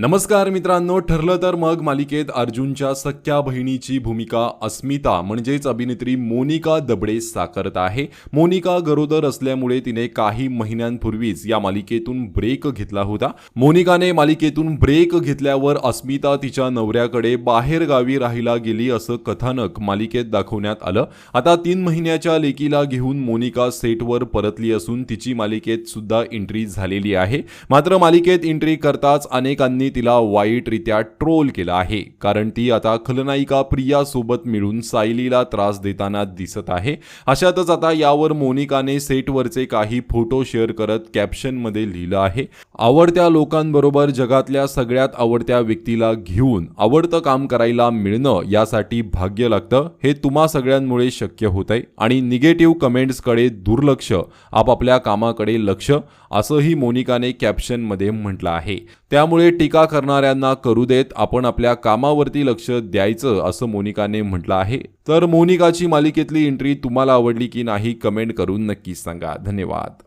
नमस्कार मित्रांनो ठरलं तर मग मालिकेत अर्जुनच्या सख्या बहिणीची भूमिका अस्मिता म्हणजेच अभिनेत्री मोनिका दबडे साकारत आहे. मोनिका गरोदर असल्यामुळे तिने काही महिन्यांपूर्वीच या मालिकेतून ब्रेक घेतला होता. मोनिकाने मालिकेतून ब्रेक घेतल्यावर अस्मिता तिच्या नवऱ्याकडे बाहेर गावी राहायला गेली असं कथानक मालिकेत दाखवण्यात आलं. आता तीन महिन्याच्या लेकीला घेऊन मोनिका सेटवर परतली असून तिची मालिकेत सुद्धा एंट्री झालेली आहे. मात्र मालिकेत एंट्री करताच अनेकांनी तिला वाईटरित्या ट्रोल केला आहे. कारण ती आता खलनायिका प्रिया सोबत मिळून सायलीला त्रास देताना दिसत आहे. अशातच आता यावर मोनिकाने सेटवरचे काही फोटो शेअर करत कॅप्शनमध्ये लिहिलं आहे. आवडत्या लोकांबरोबर जगातल्या सगळ्यात आवडत्या व्यक्तीला घेऊन आवडतं काम करायला मिळणं यासाठी भाग्य लागतं हे तुम्हा सगळ्यांमुळे शक्य होतंय. आणि निगेटिव्ह कमेंट्सकडे दुर्लक्ष आपापल्या कामाकडे लक्ष असंही मोनिकाने कॅप्शनमध्ये म्हटलं आहे. त्यामुळे टीका करणाऱ्यांना करू देत आपण आपल्या कामावरती लक्ष द्यायचं असं मोनिकाने म्हटलं आहे. तर मोनिकाची मालिकेतली एंट्री तुम्हाला आवडली की नाही कमेंट करून नक्की सांगा. धन्यवाद.